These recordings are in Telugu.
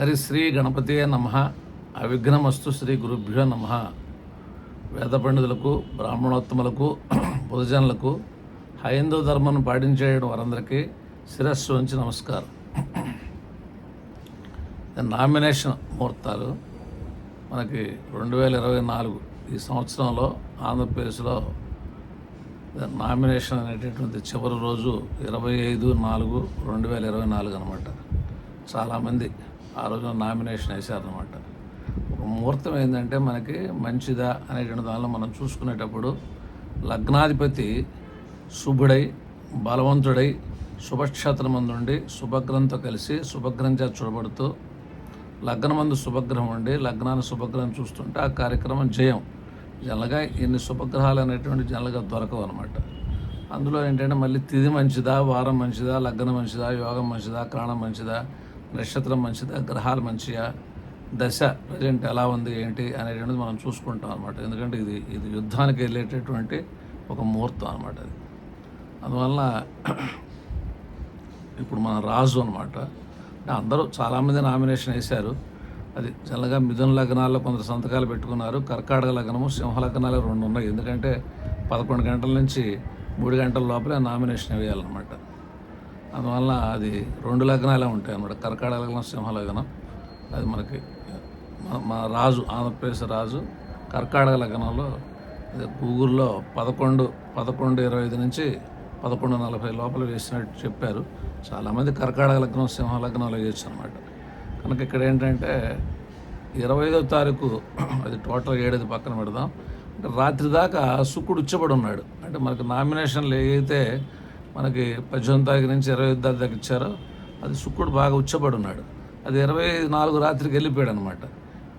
హరి శ్రీ గణపతి నమ. అవిఘ్నమస్తు శ్రీ గురుభ్యో నమ. వేద పండితులకు బ్రాహ్మణోత్తములకు బుధజనులకు హైందవ ధర్మాన్ని పాటించేయడం వారందరికీ శిరస్సు ఉంచి నమస్కారం. నామినేషన్ ముహూర్తాలు మనకి రెండు వేల ఇరవై నాలుగు ఈ సంవత్సరంలో ఆంధ్రప్రదేశ్లో నామినేషన్ అనేటటువంటి చివరి రోజు ఇరవై ఐదు నాలుగు రెండు వేల ఇరవై నాలుగు అనమాట చాలామంది ఆ రోజున నామినేషన్ వేశారనమాట ఒక ముహూర్తం ఏంటంటే మనకి మంచిదా అనేటువంటి దానిలో మనం చూసుకునేటప్పుడు లగ్నాధిపతి శుభుడై బలవంతుడై శుభక్షేత్రమందుండి శుభగ్రంతో కలిసి శుభగ్రహం చూడబడుతూ లగ్నమందు శుభగ్రహం ఉండి లగ్నాన్ని శుభగ్రహం చూస్తుంటే ఆ కార్యక్రమం జయం. జనరల్గా ఇన్ని శుభగ్రహాలు అనేటువంటి జనరల్గా దొరకవు అనమాట అందులో ఏంటంటే మళ్ళీ తిది మంచిదా వారం మంచిదా లగ్నం మంచిదా యోగం మంచిదా ప్రాణం మంచిదా నక్షత్రం మంచిదా గ్రహాలు మంచియా దశ ప్రజెంట్ ఎలా ఉంది ఏంటి అనేటువంటిది మనం చూసుకుంటాం అనమాట ఎందుకంటే ఇది ఇది యుద్ధానికి వెళ్ళేటటువంటి ఒక ముహూర్తం అనమాట అది. అందువల్ల ఇప్పుడు మన రాజు అనమాట అందరూ చాలామంది నామినేషన్ వేశారు. అది జనరల్గా మిథున లగ్నాల్లో కొందరు సంతకాలు పెట్టుకున్నారు కర్కాటక లగ్నము సింహ లగ్నాలు రెండు ఉన్నాయి. ఎందుకంటే పదకొండు గంటల నుంచి మూడు గంటల లోపలే నామినేషన్ వేయాలన్నమాట. అందువల్ల అది రెండు లగ్నాలే ఉంటాయి అన్నమాట. కర్కాడ లగ్నం సింహ లగ్నం అది మనకి మా రాజు ఆంధ్రప్రదేశ్ రాజు కర్కాటక లగ్నంలో గూగుల్లో పదకొండు పదకొండు ఇరవై ఐదు నుంచి పదకొండు నలభై లోపల వేసినట్టు చెప్పారు. చాలామంది కర్కాటక లగ్నం సింహ లగ్నంలో వేయచ్చు అనమాట కనుక ఇక్కడ ఏంటంటే ఇరవై ఐదో తారీఖు అది టోటల్ ఏడది పక్కన పెడదాం. అంటే రాత్రి దాకా శుక్రుడు ఉచ్చబడి ఉన్నాడు. అంటే మనకి నామినేషన్లు ఏవైతే మనకి పద్దెనిమిది తారీఖు నుంచి ఇరవై ఐదు తారీఖు దాకా ఇచ్చారో. అది శుక్రుడు బాగా ఉచ్చబడి ఉన్నాడు అది ఇరవై నాలుగు రాత్రికి వెళ్ళిపోయాడు అనమాట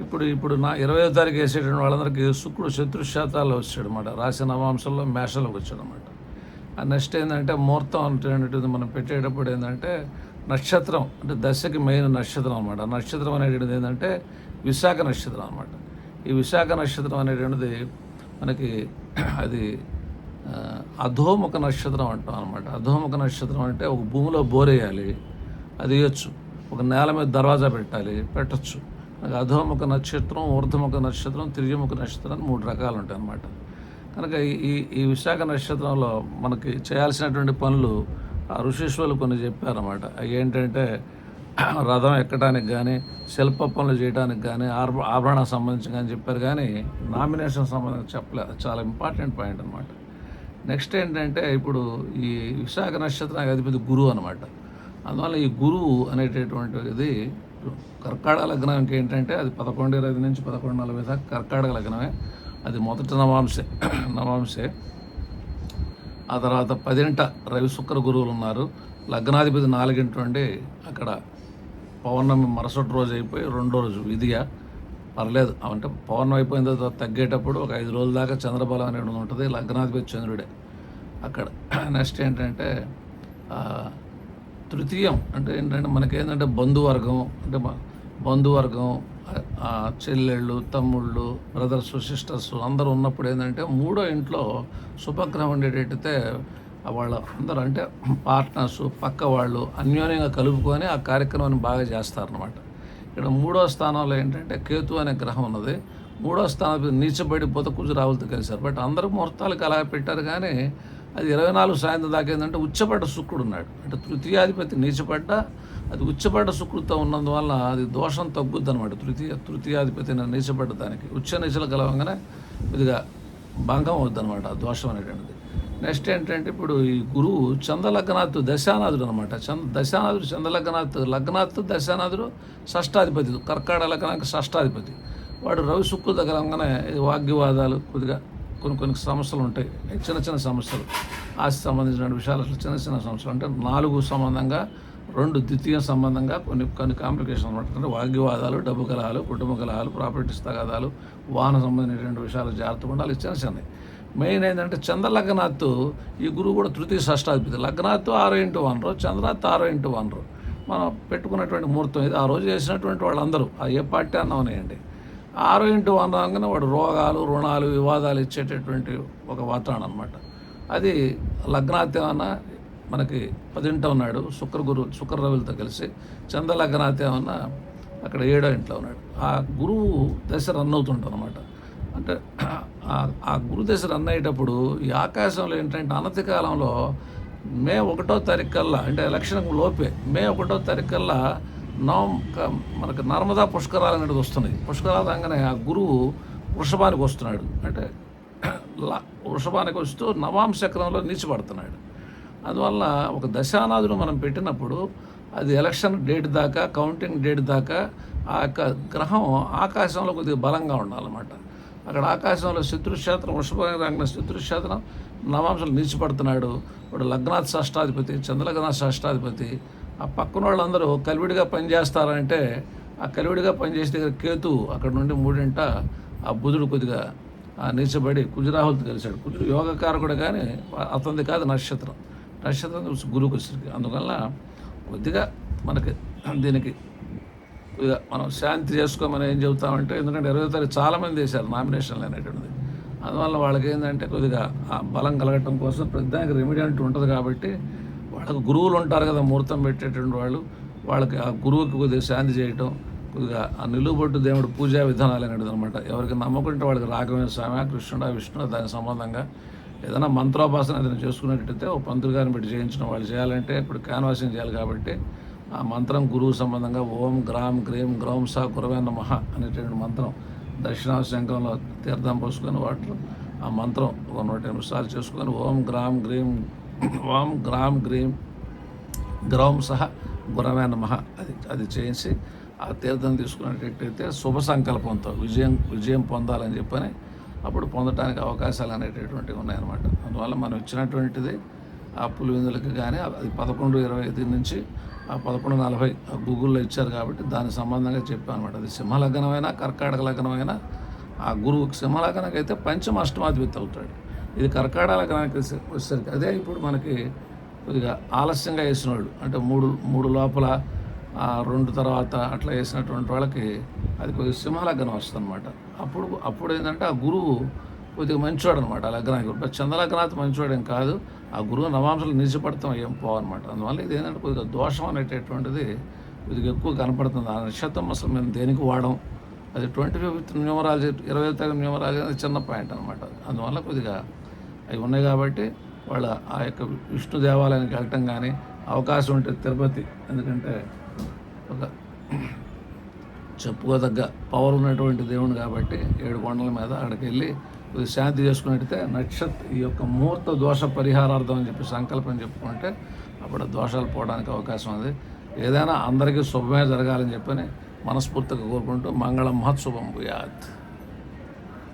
ఇప్పుడు ఇప్పుడు నా ఇరవై ఐదు తారీఖు వేసేటువంటి వాళ్ళందరికీ శుక్రుడు శత్రుశాతాల్లో వచ్చాడు అనమాట రాశి నవాంశంలో మేషంలోకి వచ్చాడు అనమాట ఆ నెక్స్ట్ ఏంటంటే ముహూర్తం అనేటువంటిది మనం పెట్టేటప్పుడు ఏంటంటే నక్షత్రం అంటే దశకి మెయిన్ నక్షత్రం అనమాట. నక్షత్రం అనేటువంటిది ఏంటంటే విశాఖ నక్షత్రం అనమాట. ఈ విశాఖ నక్షత్రం అనేటువంటిది మనకి అది అధోముఖ నక్షత్రం అంటాం అనమాట అధోముఖ నక్షత్రం అంటే ఒక భూమిలో బోరేయాలి అది వేయచ్చు. ఒక నేల మీద దర్వాజా పెట్టాలి పెట్టచ్చు. అధోముఖ నక్షత్రం ఊర్ధముఖ నక్షత్రం తిర్యముఖ నక్షత్రం అని మూడు రకాలు ఉంటాయి అన్నమాట. కనుక ఈ- ఈ ఈ విశాఖ నక్షత్రంలో మనకి చేయాల్సినటువంటి పనులు ఆ ఋషీశ్వరులు కొన్ని చెప్పారన్నమాట. అవి ఏంటంటే రథం ఎక్కడానికి కానీ శిల్ప పనులు చేయడానికి కానీ ఆభ ఆభరణాలకు సంబంధించి కానీ చెప్పారు కానీ నామినేషన్ సంబంధించి చెప్పలేదు చాలా ఇంపార్టెంట్ పాయింట్ అనమాట నెక్స్ట్ ఏంటంటే ఇప్పుడు ఈ విశాఖ నక్షత్రానికి అధిపతి గురువు అనమాట అందువల్ల ఈ గురువు అనేటటువంటిది కర్కాటక లగ్నానికి ఏంటంటే అది పదకొండు ఇరవై నుంచి పదకొండు నలభై దాకా కర్కాటక లగ్నమే. అది మొదటి నవాంశే నవాంశే ఆ తర్వాత పదింట రవి శుక్ర గురువులు ఉన్నారు. లగ్నాధిపతి నాలుగింటి నుండి అక్కడ పౌర్ణమి మరుసటి రోజు అయిపోయి రెండో రోజు విధిగా పర్లేదు. అంటే పౌర్ణమి అయిపోయిన తర్వాత తగ్గేటప్పుడు ఒక ఐదు రోజుల దాకా చంద్రబలం అనేది ఉంటుంది లగ్నాధిపతి చంద్రుడే. అక్కడ నెక్స్ట్ ఏంటంటే తృతీయం అంటే ఏంటంటే మనకేంటంటే బంధువర్గం అంటే బంధువర్గం చెల్లెళ్ళు తమ్ముళ్ళు బ్రదర్స్ సిస్టర్స్ అందరూ ఉన్నప్పుడు ఏంటంటే మూడో ఇంట్లో శుభగ్రహం ఉండేటట్టయితే వాళ్ళ అందరూ అంటే పార్ట్నర్స్ పక్క వాళ్ళు అన్యోన్యంగా కలుపుకొని ఆ కార్యక్రమాన్ని బాగా చేస్తారనమాట ఇక్కడ మూడో స్థానంలో ఏంటంటే కేతు అనే గ్రహం ఉన్నది. మూడో స్థానం నీచబడి కుజు రావులతో కలిశారు. బట్ అందరూ ముహూర్తాలకు అలా పెట్టారు కానీ అది ఇరవై నాలుగు సాయంత్రం దాకా ఏంటంటే ఉచ్చపడ్డ శుక్రుడు ఉన్నాడు. అంటే తృతీయాధిపతి నీచపడ్డ అది ఉచ్చపడ్డ శుక్రుడితో ఉన్నందువల్ల అది దోషం తగ్గుద్ది అనమాట తృతీయ తృతీయాధిపతి నీచపడ్డ దానికి ఉచ్చ నీచలు కలవంగానే ఇదిగా భంగం అవుద్ది అనమాట దోషం అనేటువంటిది. నెక్స్ట్ ఏంటంటే ఇప్పుడు ఈ గురువు చంద్రలగ్నాథ్ దశానాథుడు అనమాట చంద్ర దశానాథుడు చంద్రలగ్నాథ్ లగ్నాథ్ దశానాథుడు షష్టాధిపతి. కర్కాడ లగ్నానికి షష్టాధిపతి. వాడు రవి శుక్రు తగలంగానే వాగ్వివాదాలు కొద్దిగా కొన్ని కొన్ని సమస్యలు ఉంటాయి. చిన్న చిన్న సమస్యలు. ఆస్తి సంబంధించిన విషయాలు అసలు చిన్న చిన్న సమస్యలు. అంటే నాలుగు సంబంధంగా రెండు ద్వితీయ సంబంధంగా కొన్ని కొన్ని కాంప్లికేషన్ అనమాట అంటే వాగ్వివాదాలు డబ్బు కలహాలు కుటుంబ కలహాలు ప్రాపర్టీస్ తగాదాలు వాహన సంబంధించినటువంటి విషయాలు జాగ్రత్తగా ఉండాలి. చిన్న చిన్నవి. మెయిన్ ఏంటంటే చంద్రలగ్నాథ్ ఈ గురువు కూడా తృతీయ షష్టాధిపతి. లగ్నాథ్ ఆరో ఇంటూ వనరు చంద్రాత్ ఆరో ఇంటూ వనరు మనం పెట్టుకున్నటువంటి ముహూర్తం ఇది. ఆ రోజు చేసినటువంటి వాళ్ళందరూ ఆ ఏ పార్టీ అన్నా ఆరో ఇంటూ వన్ రాగానే వాడు రోగాలు రుణాలు వివాదాలు ఇచ్చేటటువంటి ఒక వాతావరణం అనమాట అది లగ్నాత్ మనకి పదింట ఉన్నాడు శుక్ర గురు శుక్ర రవిలతో కలిసి చంద్ర లగ్నాత్ ఏమన్నా అక్కడ ఏడో ఇంట్లో ఉన్నాడు. ఆ గురువు దశ రన్ అవుతుంటాడు అనమాట అంటే ఆ- గురుదశ గురు రన్ అయ్యేటప్పుడు ఈ ఆకాశంలో ఏంటంటే అనతి కాలంలో మే ఒకటో తారీఖు కల్లా అంటే ఎలక్షన్ లోపే మే ఒకటో తారీఖు కల్లా నవం క- మనకు నర్మదా పుష్కరాలు అనేది వస్తున్నాయి. పుష్కరాలు రాగానే ఆ గురువు వృషభానికి వస్తున్నాడు. అంటే వృషభానికి వస్తూ నవాం చక్రంలో నిలిచిపడుతున్నాడు అందువల్ల ఒక దశానాథుడు మనం పెట్టినప్పుడు అది ఎలక్షన్ డేట్ దాకా కౌంటింగ్ డేట్ దాకా ఆ యొక్క గ్రహం ఆకాశంలో కొద్దిగా బలంగా ఉండాలన్నమాట. అక్కడ ఆకాశంలో శత్రుక్షేత్రం వృషభంగా రాగిన శత్రుక్షేత్రం నవాంశలు నిలిచిపడుతున్నాడు. ఇప్పుడు లగ్నాథ్ షష్టాధిపతి చంద్రలగ్నాథ్ షష్టాధిపతి. ఆ పక్కన వాళ్ళందరూ కలివిడిగా పనిచేస్తారంటే ఆ కలివిడిగా పనిచేసే దగ్గర కేతు అక్కడ నుండి మూడింట ఆ బుధుడు కొద్దిగా ఆ నీచబడి కుజరాహులతో కలిశాడు. కుజుడు యోగకారకుడు కానీ అతనిది కాదు నక్షత్రం. నక్షత్రం గురుకు వచ్చేసరికి అందువల్ల కొద్దిగా మనకి దీనికి మనం శాంతి చేసుకోమని ఏం చెబుతామంటే ఎందుకంటే ఇరవై తారీఖు చాలామంది చేశారు నామినేషన్లు అనేటువంటిది. అందువల్ల వాళ్ళకి ఏంటంటే కొద్దిగా ఆ బలం కలగటం కోసం ప్రతిదానికి రెమెడీ అంటూ ఉంటుంది కాబట్టి వాళ్ళకు గురువులు ఉంటారు కదా ముహూర్తం పెట్టేటువంటి వాళ్ళు వాళ్ళకి ఆ గురువుకి కొద్దిగా శాంతి చేయటం కొద్దిగా ఆ నిలువుబొట్టు దేవుడు పూజా విధానాలు అనేది అనమాట ఎవరికి నమ్మకుంటే వాళ్ళకి రాఘవేంద్ర స్వామి కృష్ణుడా విష్ణుడు దానికి సంబంధంగా ఏదైనా మంత్రోపాసన ఏదైనా చేసుకున్నట్టయితే ఒక పంతులు గారిని పెట్టి చేయించిన వాళ్ళు చేయాలంటే ఇప్పుడు క్యాన్వాసింగ్ చేయాలి కాబట్టి ఆ మంత్రం గురువు సంబంధంగా ఓం గ్రామ్ గ్రీం గ్రౌం సా కురవే నమః అనేటువంటి మంత్రం దక్షిణావ శంఖంలో తీర్థం పోసుకొని వాటిలో ఆ మంత్రం ఒక నూట ఎనిమిది సార్లు చేసుకొని ఓం గ్రామ్ గ్రీం ఓం గ్రామ్ గ్రీం గ్రౌం సహ గురవే నమః అది అది చేయించి ఆ తీర్థం తీసుకున్నట్టయితే శుభ సంకల్పంతో విజయం విజయం పొందాలని చెప్పని అప్పుడు పొందడానికి అవకాశాలు అనేటటువంటివి ఉన్నాయన్నమాట. అందువల్ల మనం ఇచ్చినటువంటిది ఆ పులివెందులకి కానీ అది పదకొండు ఇరవై ఐదు నుంచి పదకొండు నలభై ఆ గూగుల్లో ఇచ్చారు కాబట్టి దాని సంబంధంగా చెప్పాను అనమాట అది సింహలగ్నమైనా కర్కాటక లగ్నమైనా ఆ గురువు సింహలగ్నానికి అయితే పంచమ అష్టమాధిపతి అవుతాడు. ఇది కర్కాటక లగ్నానికి వచ్చేసరికి అదే ఇప్పుడు మనకి కొద్దిగా ఆలస్యంగా వేసినవాడు అంటే మూడు మూడు లోపల రెండు తర్వాత అట్లా వేసినటువంటి వాళ్ళకి అది కొద్దిగా సింహలగ్నం వస్తుంది అనమాట అప్పుడు అప్పుడు ఏంటంటే ఆ గురువు కొద్దిగా మంచివాడు అనమాట ఆ లగ్నానికి. ఇప్పుడు చంద్రలగ్నాథ్ మంచివాడేం కాదు. ఆ గురువు నవాంశాలు నిలిచిపడతాం ఏం పోవన్నమాట. అందువల్ల ఇది ఏంటంటే కొద్దిగా దోషం అనేటటువంటిది కొద్దిగా ఎక్కువ కనపడుతుంది. ఆ నక్షత్రం అసలు మేము దేనికి వాడడం అది ట్వంటీ ఫిఫ్త్ న్యూమరాలజీ ఇరవై తరగతి న్యూమరాలజీ అనేది చిన్న పాయింట్ అనమాట అందువల్ల కొద్దిగా అవి ఉన్నాయి కాబట్టి వాళ్ళ ఆ యొక్క విష్ణు దేవాలయానికి వెళ్ళటం కానీ అవకాశం ఉంటే తిరుపతి. ఎందుకంటే ఒక చెప్పుకోదగ్గ పవర్ ఉన్నటువంటి దేవుడు కాబట్టి ఏడు కొండల మీద అక్కడికి వెళ్ళి శాంతి చేసుకున్నట్టయితే నక్షత్ర ఈ యొక్క ముహూర్త దోష పరిహారార్థం అని చెప్పి సంకల్పం చెప్పుకుంటే అప్పుడు దోషాలు పోవడానికి అవకాశం ఉంది. ఏదైనా అందరికీ శుభమే జరగాలని చెప్పని మనస్ఫూర్తిగా కోరుకుంటూ మంగళం మహత్శుభం భూయాత్.